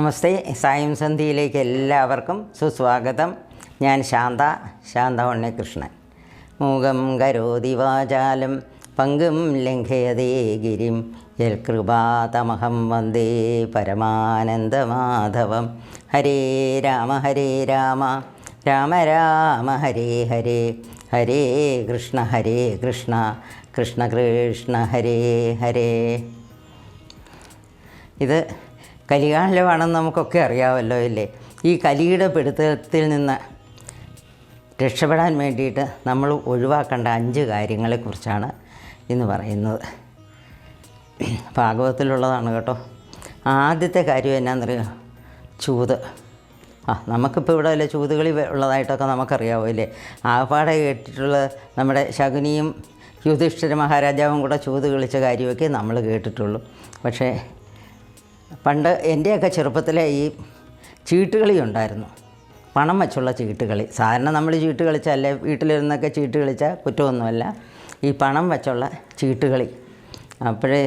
നമസ്തേ. സായം സന്ധിയിലേക്ക് എല്ലാവർക്കും സുസ്വാഗതം. ഞാൻ ശാന്ത ശാന്ത ഉണ്ണികൃഷ്ണൻ. മൂകം കരോതി വാചാലം പങ്കും ലംഘയതേ ഗിരിം. യൽകൃപാതമഹം വന്ദേ പരമാനന്ദമാധവം. ഹരേ രാമ ഹരേ രാമ. രാമ രാമ ഹരേ ഹരേ. ഹരേ കൃഷ്ണ ഹരേ കൃഷ്ണ. കൃഷ്ണ കൃഷ്ണ ഹരേ ഹരേ. ഇത് കലികാലമാണെന്ന് നമുക്കൊക്കെ അറിയാമല്ലോ ഇല്ലേ? ഈ കലിയുടെ പിടുത്തത്തിൽ നിന്ന് രക്ഷപ്പെടാൻ വേണ്ടിയിട്ട് നമ്മൾ ഒഴിവാക്കേണ്ട അഞ്ച് കാര്യങ്ങളെക്കുറിച്ചാണ് ഇന്ന് പറയുന്നത്. ഭാഗവതത്തിലുള്ളതാണ് കേട്ടോ. ആദ്യത്തെ കാര്യം എന്നാണെന്നറിയോ ചൂത്. ആ നമുക്കിപ്പോൾ ഇവിടെ വല്ല ചൂതുകളി ഉള്ളതായിട്ടൊക്കെ നമുക്കറിയാവോ ഇല്ലേ? ആപാടെ കേട്ടിട്ടുള്ള നമ്മുടെ ശകുനിയും യുധിഷ്ഠിര മഹാരാജാവും കൂടെ ചൂത് കളിച്ച കാര്യമൊക്കെ നമ്മൾ കേട്ടിട്ടുള്ളൂ. പക്ഷേ പണ്ട് എന്റെയൊക്കെ ചെറുപ്പത്തിലെ ഈ ചീട്ടുകളി ഉണ്ടായിരുന്നു. പണം വെച്ചുള്ള ചീട്ടുകളി. സാധാരണ നമ്മൾ ചീട്ട് കളിച്ചല്ലേ വീട്ടിലിരുന്നൊക്കെ ചീട്ട് കളിച്ചാൽ കുറ്റമൊന്നുമല്ല. ഈ പണം വെച്ചുള്ള ചീട്ടുകളി. അപ്പോഴേ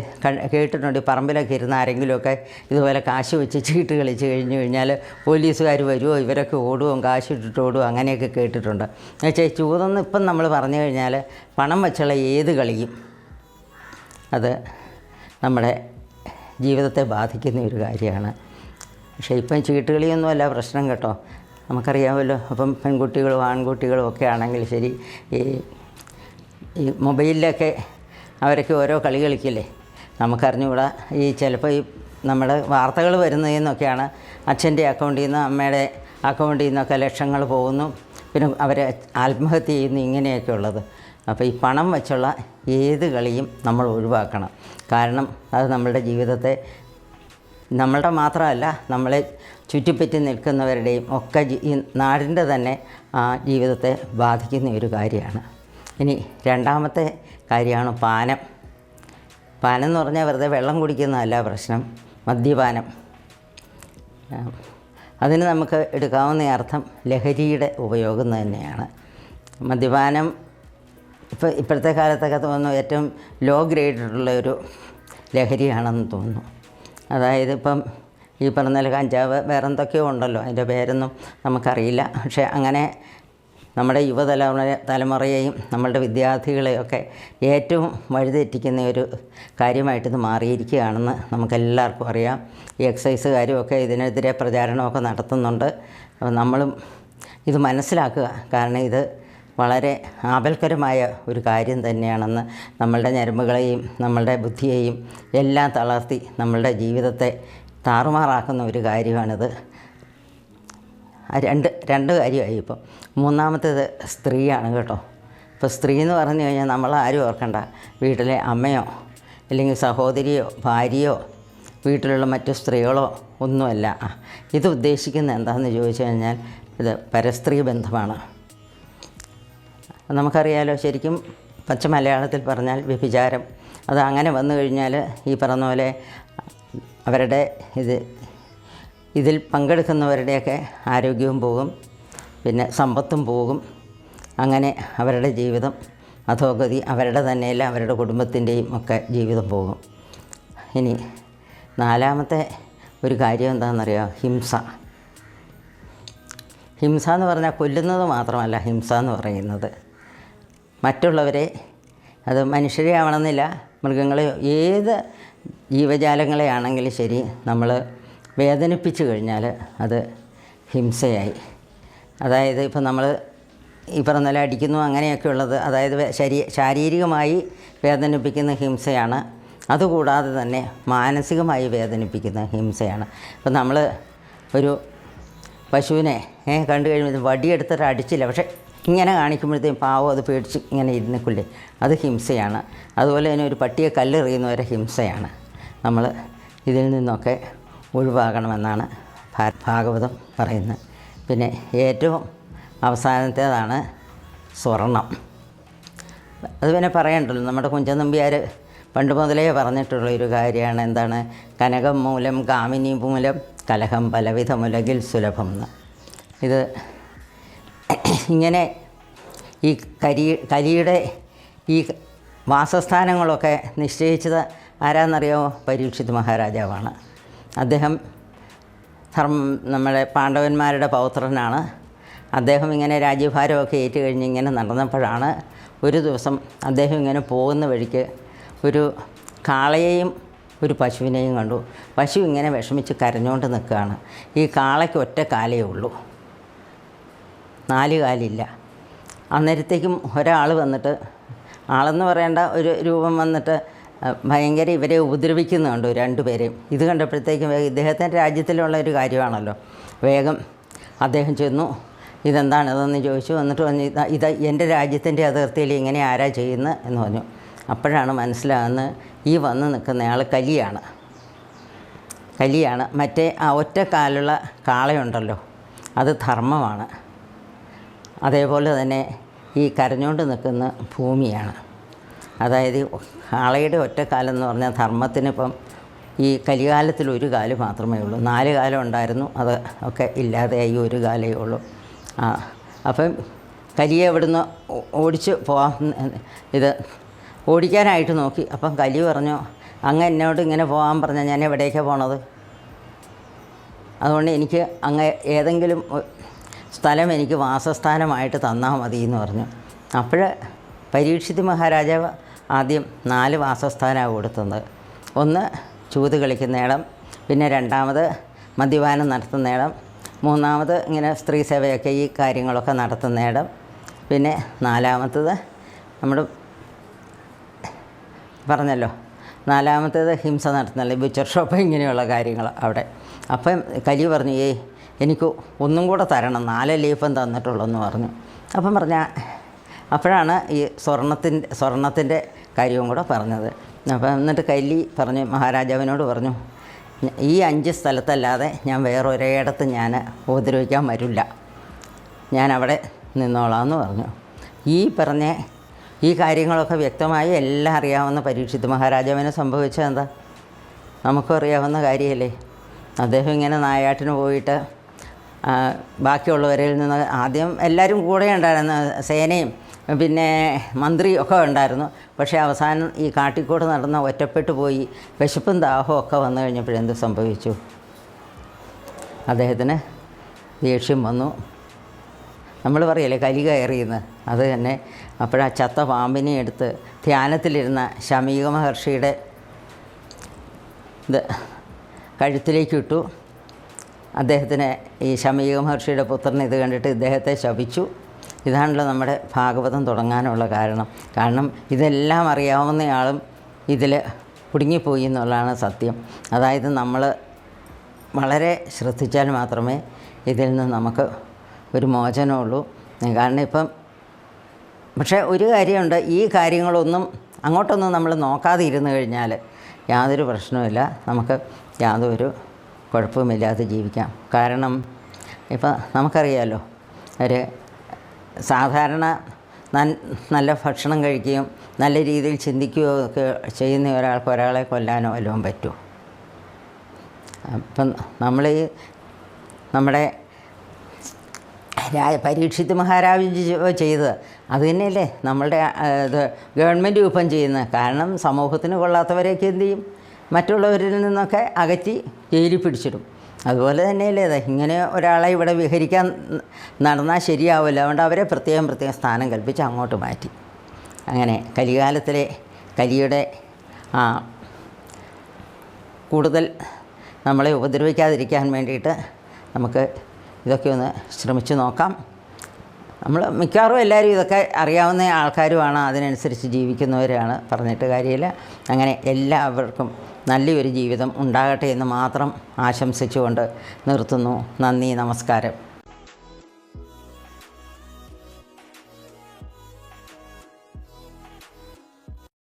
കേട്ടിട്ടുണ്ട് പറമ്പിലൊക്കെ ഇരുന്ന് ആരെങ്കിലുമൊക്കെ ഇതുപോലെ കാശ് വെച്ച് ചീട്ട് കളിച്ച് കഴിഞ്ഞ് കഴിഞ്ഞാൽ പോലീസുകാർ വരുമോ ഇവരൊക്കെ ഓടുകയും കാശ് ഇട്ടിട്ട് ഓടുവോ അങ്ങനെയൊക്കെ കേട്ടിട്ടുണ്ട്. എന്നുവെച്ചാൽ ചൂതെന്ന് ഇപ്പം നമ്മൾ പറഞ്ഞു കഴിഞ്ഞാൽ പണം വെച്ചുള്ള ഏത് കളിയും അത് നമ്മുടെ ജീവിതത്തെ ബാധിക്കുന്ന ഒരു കാര്യമാണ്. പക്ഷേ ഇപ്പം ചീട്ടുകളിയൊന്നുമല്ല പ്രശ്നം കേട്ടോ. നമുക്കറിയാമല്ലോ അപ്പം പെൺകുട്ടികളും ആൺകുട്ടികളും ഒക്കെ ആണെങ്കിൽ ശരി ഈ ഈ മൊബൈലിലൊക്കെ അവരൊക്കെ ഓരോ കളി കളിക്കില്ലേ? നമുക്കറിഞ്ഞുകൂടാ ഈ ചിലപ്പോൾ ഈ നമ്മുടെ വാർത്തകൾ വരുന്നതിൽ നിന്നൊക്കെയാണ് അച്ഛന്റെ അക്കൗണ്ടിൽ നിന്ന് അമ്മയുടെ അക്കൗണ്ടിൽ നിന്നൊക്കെ ലക്ഷങ്ങൾ പോകുന്നു. പിന്നെ അവരെ ആത്മഹത്യ ചെയ്യുന്നു ഇങ്ങനെയൊക്കെ ഉള്ളത് അപ്പോൾ ഈ പണം വെച്ചുള്ള ഏത് കളിയും നമ്മൾ ഒഴിവാക്കണം. കാരണം അത് നമ്മളുടെ ജീവിതത്തെ നമ്മളുടെ മാത്രമല്ല നമ്മളെ ചുറ്റിപ്പറ്റി നിൽക്കുന്നവരുടെയും ഒക്കെ ഈ നാടിന്റെ തന്നെ ജീവിതത്തെ ബാധിക്കുന്ന ഒരു കാര്യമാണ്. ഇനി രണ്ടാമത്തെ കാര്യമാണ് പാനം. പാനം എന്ന് പറഞ്ഞാൽ വെറുതെ വെള്ളം കുടിക്കുന്നതല്ല പ്രശ്നം മദ്യപാനം. അതിന് നമുക്ക് എടുക്കാവുന്ന അർത്ഥം ലഹരിയുടെ ഉപയോഗം തന്നെയാണ്. മദ്യപാനം ഇപ്പോൾ ഇപ്പോഴത്തെ കാലത്തൊക്കെ തോന്നുന്നു ഏറ്റവും ലോ ഗ്രേഡുള്ള ഒരു ലഹരിയാണെന്ന് തോന്നുന്നു. അതായത് ഇപ്പം ഈ പറഞ്ഞ കഞ്ചാവ് വേറെ എന്തൊക്കെയോ ഉണ്ടല്ലോ അതിന്റെ പേരൊന്നും നമുക്കറിയില്ല. പക്ഷേ അങ്ങനെ നമ്മുടെ യുവതലമുറ തലമുറയെയും നമ്മളുടെ വിദ്യാർത്ഥികളെയൊക്കെ ഏറ്റവും വഴിതെറ്റിക്കുന്ന ഒരു കാര്യമായിട്ട് മാറിയിരിക്കുകയാണെന്ന് നമുക്കെല്ലാവർക്കും അറിയാം. ഈ എക്സൈസ് ഒക്കെ ഇതിനെതിരെ പ്രചാരണമൊക്കെ നടത്തുന്നുണ്ട്. അപ്പോൾ നമ്മളും ഇത് മനസ്സിലാക്കുക. കാരണം ഇത് വളരെ ആപൽക്കരമായ ഒരു കാര്യം തന്നെയാണെന്ന് നമ്മളുടെ ഞരമ്പുകളെയും നമ്മളുടെ ബുദ്ധിയെയും എല്ലാം തളർത്തി നമ്മളുടെ ജീവിതത്തെ താറുമാറാക്കുന്ന ഒരു കാര്യമാണിത്. രണ്ട് രണ്ട് കാര്യമായി ഇപ്പം. മൂന്നാമത്തേത് സ്ത്രീയാണ് കേട്ടോ. ഇപ്പോൾ സ്ത്രീ എന്ന് പറഞ്ഞു കഴിഞ്ഞാൽ നമ്മൾ ആരും ഓർക്കണ്ട. വീട്ടിലെ അമ്മയോ അല്ലെങ്കിൽ സഹോദരിയോ ഭാര്യയോ വീട്ടിലുള്ള മറ്റു സ്ത്രീകളോ ഒന്നുമല്ല. ഇത് ഉദ്ദേശിക്കുന്നത് എന്താണെന്ന് ചോദിച്ചു കഴിഞ്ഞാൽ ഇത് പരസ്ത്രീ ബന്ധമാണ്. നമുക്കറിയാലോ ശരിക്കും പച്ച മലയാളത്തിൽ പറഞ്ഞാൽ വ്യഭിചാരം. അത് അങ്ങനെ വന്നു കഴിഞ്ഞാൽ ഈ പറഞ്ഞ പോലെ അവരുടെ ഇത് ഇതിൽ പങ്കെടുക്കുന്നവരുടെയൊക്കെ ആരോഗ്യവും പോകും പിന്നെ സമ്പത്തും പോകും. അങ്ങനെ അവരുടെ ജീവിതം അധോഗതി അവരുടെ തന്നെയല്ല അവരുടെ കുടുംബത്തിന്റെയും ഒക്കെ ജീവിതം പോകും. ഇനി നാലാമത്തെ ഒരു കാര്യം എന്താണെന്നറിയോ? ഹിംസ. ഹിംസ എന്ന് പറഞ്ഞാൽ കൊല്ലുന്നത് മാത്രമല്ല ഹിംസ എന്ന് പറയുന്നത്. മറ്റുള്ളവരെ അത് മനുഷ്യരെ ആവണമെന്നില്ല മൃഗങ്ങളെ ഏത് ജീവജാലങ്ങളെ ആണെങ്കിലും ശരി നമ്മൾ വേദനിപ്പിച്ചു കഴിഞ്ഞാൽ അത് ഹിംസയായി. അതായത് ഇപ്പം നമ്മൾ ഈ പറഞ്ഞ നില അടിക്കുന്നു അങ്ങനെയൊക്കെ ഉള്ളത് അതായത് ശരീ ശാരീരികമായി വേദനിപ്പിക്കുന്ന ഹിംസയാണ്. അതുകൂടാതെ തന്നെ മാനസികമായി വേദനിപ്പിക്കുന്ന ഹിംസയാണ്. ഇപ്പം നമ്മൾ ഒരു പശുവിനെ കണ്ടു കഴിയുമ്പോൾ വടിയെടുത്തിട്ട് അടിച്ചില്ല. പക്ഷേ ഇങ്ങനെ കാണിക്കുമ്പോഴത്തേക്കും പാവം അത് പേടിച്ച് ഇങ്ങനെ ഇരുന്നിക്കില്ലേ അത് ഹിംസയാണ്. അതുപോലെ തന്നെ ഒരു പട്ടിയെ കല്ലെറിയുന്നവരെ ഹിംസയാണ്. നമ്മൾ ഇതിൽ നിന്നൊക്കെ ഒഴിവാകണമെന്നാണ് ഭാഗവതം പറയുന്നത്. പിന്നെ ഏറ്റവും അവസാനത്തേതാണ് സ്വർണം. അത് പിന്നെ പറയണ്ടല്ലോ നമ്മുടെ കുഞ്ചൻ നമ്പിയാർ പണ്ട് മുതലേ പറഞ്ഞിട്ടുള്ള ഒരു കാര്യമാണ് എന്താണ്? കനകം മൂലം കാമിനി മൂലം കലഹം പലവിധ മുലകിൽ സുലഭം എന്ന്. ഇത് ഇങ്ങനെ ഈ കരി കരിയുടെ ഈ വാസസ്ഥാനങ്ങളൊക്കെ നിശ്ചയിച്ചത് ആരാന്നറിയാമോ? പരീക്ഷിത് മഹാരാജാവാണ്. അദ്ദേഹം ധർമ്മ നമ്മുടെ പാണ്ഡവന്മാരുടെ പൗത്രനാണ്. അദ്ദേഹം ഇങ്ങനെ രാജ്യഭാരമൊക്കെ ഏറ്റുകഴിഞ്ഞ് ഇങ്ങനെ നടന്നപ്പോഴാണ് ഒരു ദിവസം അദ്ദേഹം ഇങ്ങനെ പോകുന്ന വഴിക്ക് ഒരു കാളയെയും ഒരു പശുവിനെയും കണ്ടു. പശു ഇങ്ങനെ വിഷമിച്ച് കരഞ്ഞുകൊണ്ട് നിൽക്കുകയാണ്. ഈ കാളയ്ക്ക് ഒറ്റ കാലയേ ഉള്ളൂ. നാല് കാലില്ല അന്നേരത്തേക്കും ഒരാൾ വന്നിട്ട് ആളെന്ന് പറയേണ്ട ഒരു രൂപം വന്നിട്ട് ഭയങ്കര ഇവരെ ഉപദ്രവിക്കുന്നുണ്ട് രണ്ടുപേരെയും ഇത് കണ്ടപ്പോഴത്തേക്കും ഇദ്ദേഹത്തിന്റെ രാജ്യത്തിലുള്ള ഒരു കാര്യമാണല്ലോ. വേഗം അദ്ദേഹം ചെന്നു ഇതെന്താണ് ഇതെന്ന് ചോദിച്ചു. എന്നിട്ട് പറഞ്ഞു ഇത് എന്റെ രാജ്യത്തിന്റെ അതിർത്തിയിൽ ഇങ്ങനെ ആരാ ചെയ്യുന്നത് എന്ന് പറഞ്ഞു. അപ്പോഴാണ് മനസ്സിലാകുന്നത് ഈ വന്ന് നിൽക്കുന്നയാൾ കലിയാണ്. കലിയാണ്. മറ്റേ ആ ഒറ്റക്കാലുള്ള കാളയുണ്ടല്ലോ അത് ധർമ്മമാണ്. അതേപോലെ തന്നെ ഈ കരഞ്ഞുകൊണ്ട് നിൽക്കുന്ന ഭൂമിയാണ്. അതായത് ആളയുടെ ഒറ്റക്കാലം എന്ന് പറഞ്ഞാൽ ധർമ്മത്തിനിപ്പം ഈ കലികാലത്തിൽ ഒരു കാൽ മാത്രമേ ഉള്ളൂ. നാല് കാലം ഉണ്ടായിരുന്നു. അത് ഒക്കെ ഇല്ലാതെയായി ഒരു കാലേ ഉള്ളൂ. ആ അപ്പം കലിയെ ഇവിടുന്ന് ഓടിച്ച് പോകാം ഇത് ഓടിക്കാനായിട്ട് നോക്കി. അപ്പം കലി പറഞ്ഞു അങ്ങ് എന്നോട് ഇങ്ങനെ പോകാൻ പറഞ്ഞാൽ ഞാൻ എവിടേക്കാണ് പോണത്? അതുകൊണ്ട് എനിക്ക് അങ്ങ് ഏതെങ്കിലും സ്ഥലം എനിക്ക് വാസസ്ഥാനമായിട്ട് തന്നാൽ മതി എന്ന് പറഞ്ഞു. അപ്പോൾ പരീക്ഷിത് മഹാരാജാവ് ആദ്യം നാല് വാസസ്ഥാനമാണ് കൊടുത്തത്. ഒന്ന് ചൂത് കളിക്കുന്ന ഇടം പിന്നെ രണ്ടാമത് മദ്യപാനം നടത്തുന്ന ഇടം മൂന്നാമത് ഇങ്ങനെ സ്ത്രീ സേവയൊക്കെ ഈ കാര്യങ്ങളൊക്കെ നടത്തുന്ന ഇടം പിന്നെ നാലാമത്തത് നമ്മുടെ പറഞ്ഞല്ലോ നാലാമത്തേത് ഹിംസ നടത്തുന്നില്ല ബുച്ചർ ഷോപ്പ് ഇങ്ങനെയുള്ള കാര്യങ്ങൾ അവിടെ. അപ്പം കലി പറഞ്ഞു ഏയ് എനിക്ക് ഒന്നും കൂടെ തരണം. നാല് ലീഫും തന്നിട്ടുള്ളൂ എന്ന് പറഞ്ഞു. അപ്പം പറഞ്ഞ അപ്പോഴാണ് ഈ സ്വർണത്തിന്റെ സ്വർണത്തിന്റെ കാര്യവും കൂടെ പറഞ്ഞത്. അപ്പം എന്നിട്ട് കല്ലി പറഞ്ഞു മഹാരാജാവിനോട് പറഞ്ഞു ഈ അഞ്ച് സ്ഥലത്തല്ലാതെ ഞാൻ വേറെ ഒരേയിടത്ത് ഞാൻ ഉപദ്രവിക്കാൻ വരില്ല. ഞാൻ അവിടെ നിന്നോളാമെന്ന് പറഞ്ഞു. ഈ പറഞ്ഞ ഈ കാര്യങ്ങളൊക്കെ വ്യക്തമായി എല്ലാം അറിയാവുന്ന പരീക്ഷിത് മഹാരാജാവിനെ സംഭവിച്ചത് എന്താ? നമുക്കും അറിയാവുന്ന കാര്യമല്ലേ? അദ്ദേഹം ഇങ്ങനെ നായാട്ടിന് പോയിട്ട് ബാക്കിയുള്ളവരിൽ നിന്ന് ആദ്യം എല്ലാവരും കൂടെ ഉണ്ടായിരുന്നു സേനയും പിന്നെ മന്ത്രി ഒക്കെ ഉണ്ടായിരുന്നു. പക്ഷേ അവസാനം ഈ കാട്ടിക്കോട് നടന്ന ഒറ്റപ്പെട്ടു പോയി വിശപ്പും ദാഹവും ഒക്കെ വന്നു കഴിഞ്ഞപ്പോഴെന്ത് സംഭവിച്ചു? അദ്ദേഹത്തിന് ദേഷ്യം വന്നു. നമ്മൾ പറയല്ലേ കലി കയറിയെന്ന് അത് തന്നെ അപ്പോഴാ ചത്ത പാമ്പിനെ എടുത്ത് ധ്യാനത്തിലിരുന്ന ശമീക മഹർഷിയുടെ ഇത് കഴുത്തിലേക്ക് ഇട്ടു. അദ്ദേഹത്തിന് ഈ ശമീക മഹർഷിയുടെ പുത്രനെ ഇത് കണ്ടിട്ട് ഇദ്ദേഹത്തെ ശപിച്ചു. ഇതാണല്ലോ നമ്മുടെ ഭാഗവതം തുടങ്ങാനുള്ള കാരണം. കാരണം ഇതെല്ലാം അറിയാവുന്നയാളും ഇതിൽ കുടുങ്ങിപ്പോയി എന്നുള്ളതാണ് സത്യം. അതായത് നമ്മൾ വളരെ ശ്രദ്ധിച്ചാൽ മാത്രമേ ഇതിൽ നിന്ന് നമുക്ക് ഒരു മോചനമുള്ളൂ കാരണം ഇപ്പം പക്ഷേ ഒരു കാര്യമുണ്ട് ഈ കാര്യങ്ങളൊന്നും അങ്ങോട്ടൊന്നും നമ്മൾ നോക്കാതെ ഇരുന്ന് കഴിഞ്ഞാൽ യാതൊരു പ്രശ്നവുമില്ല. നമുക്ക് യാതൊരു കുഴപ്പവുമില്ലാതെ ജീവിക്കാം. കാരണം ഇപ്പം നമുക്കറിയാമല്ലോ ഒരു സാധാരണ നല്ല ഭക്ഷണം കഴിക്കുകയും നല്ല രീതിയിൽ ചിന്തിക്കുകയോ ഒക്കെ ചെയ്യുന്ന ഒരാൾക്ക് ഒരാളെ കൊല്ലാനോ വല്ലതും പറ്റുമോ അപ്പം നമ്മൾ ഈ നമ്മുടെ പരീക്ഷിത് മഹാരാജ് ചെയ്ത് അത് തന്നെയല്ലേ നമ്മളുടെ ഇത് ഗവൺമെന്റ് ഇപ്പം ചെയ്യുന്നത്. കാരണം സമൂഹത്തിന് കൊള്ളാത്തവരെയൊക്കെ എന്ത് ചെയ്യും? മറ്റുള്ളവരിൽ നിന്നൊക്കെ അകറ്റി ജയിലിൽ പിടിച്ചിടും. അതുപോലെ തന്നെയല്ലേ ഇത്. ഇങ്ങനെ ഒരാളെ ഇവിടെ വിഹരിക്കാൻ നടന്നാൽ ശരിയാവില്ല. അതുകൊണ്ട് അവരെ പ്രത്യേകം പ്രത്യേകം സ്ഥാനം കൽപ്പിച്ച് അങ്ങോട്ട് മാറ്റി. അങ്ങനെ കലികാലത്തിലെ കലിയുടെ ആ കൂടുതൽ നമ്മളെ ഉപദ്രവിക്കാതിരിക്കാൻ വേണ്ടിയിട്ട് നമുക്ക് ഇതൊക്കെ ഒന്ന് ശ്രമിച്ചു നോക്കാം. നമ്മൾ മിക്കവാറും എല്ലാവരും ഇതൊക്കെ അറിയാവുന്ന ആൾക്കാരുമാണ് അതിനനുസരിച്ച് ജീവിക്കുന്നവരാണ് പറഞ്ഞിട്ട് കാര്യമില്ല. അങ്ങനെ എല്ലാവർക്കും നല്ലൊരു ജീവിതം ഉണ്ടാകട്ടെ എന്ന് മാത്രം ആശംസിച്ചുകൊണ്ട് നിർത്തുന്നു. നന്ദി നമസ്കാരം.